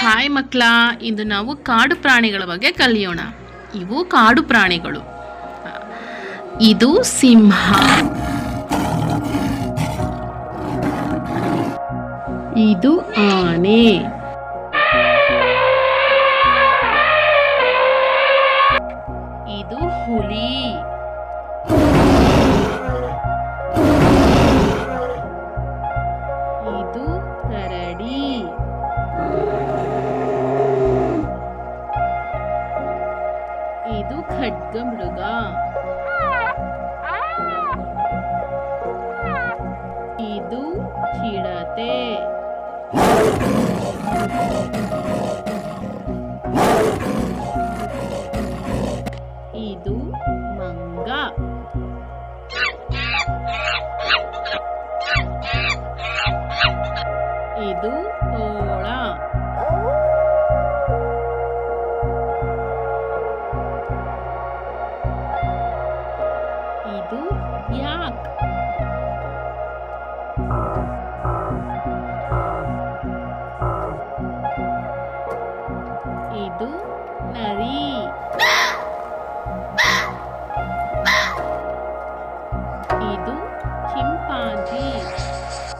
Hi ಮಕ್ಕಳ ಇಂದು ನಾವು ಕಾಡು ಪ್ರಾಣಿಗಳ ಬಗ್ಗೆ ಕಲಿಯೋಣ. ಇವು ಕಾಡು ಪ್ರಾಣಿಗಳು. ಇದು ಸಿಂಹ. ಇದು ಆನೆ. ಇದು ಹುಲಿ ಇದು ಕರಡಿ ಇದು ಖಡ್ಗಮೃಗ ಇದು ಚಿಡತೆ ಮಂಗ ಇದು ತೋಳ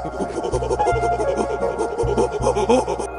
ハハハハ!